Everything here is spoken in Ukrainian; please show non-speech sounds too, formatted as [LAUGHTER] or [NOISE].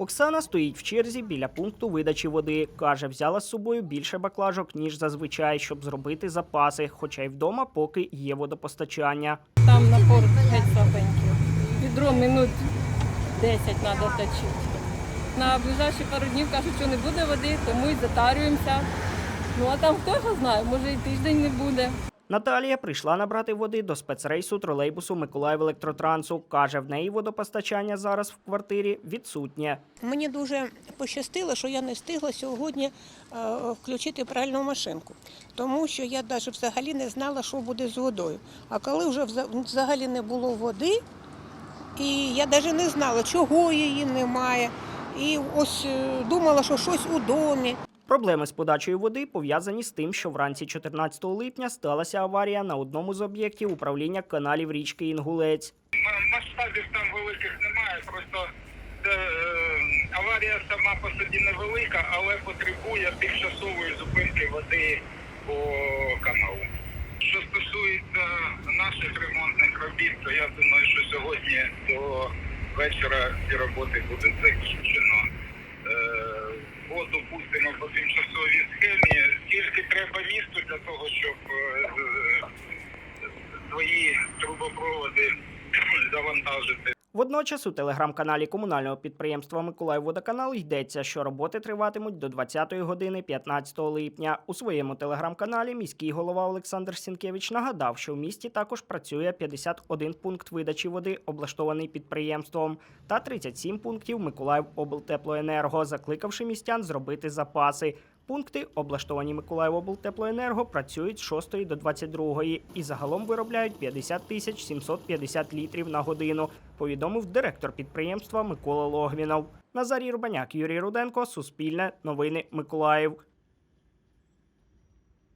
Оксана стоїть в черзі біля пункту видачі води. Каже, взяла з собою більше баклажок, ніж зазвичай, щоб зробити запаси, хоча й вдома поки є водопостачання. Там напор геть слабенький. Відро минут 10 треба точити. На ближайші пару днів кажуть, що не буде води, тому і затарюємося. Ну а там хто його знає, може і тиждень не буде. Наталія прийшла набрати води до спецрейсу тролейбусу Миколаїв Електротрансу. Каже, в неї водопостачання зараз в квартирі відсутнє. Мені дуже пощастило, що я не встигла сьогодні е, включити пральну машинку, тому що я навіть взагалі не знала, що буде з водою. А коли вже взагалі не було води, і я навіть не знала, чого її немає. І ось е, думала, що щось у домі. Проблеми з подачею води пов'язані з тим, що вранці 14 липня сталася аварія на одному з об'єктів управління каналів річки Інгулець. Масштабів там великих немає, просто е, аварія сама по собі невелика, але потребує тимчасової зупинки води по каналу. Що стосується наших ремонтних робіт, то я думаю, що сьогодні до вечора ці роботи будуть закінчено. Трубопроводи [CLEARS THROAT] завантажити. Водночас у телеграм-каналі комунального підприємства Миколаївводоканал йдеться, що роботи триватимуть до 20-ї години 15 липня. У своєму телеграм-каналі міський голова Олександр Сінкевич нагадав, що в місті також працює 51 пункт видачі води, облаштований підприємством, та 37 пунктів Миколаїв облтеплоенерго, закликавши містян зробити запаси. Пункти, облаштовані Миколаївоблтеплоенерго, працюють з 6 до 22 і загалом виробляють 50 тисяч 750 літрів на годину, повідомив директор підприємства Микола Логвінов. Назарій Рубаняк, Юрій Руденко, Суспільне, Новини Миколаїв.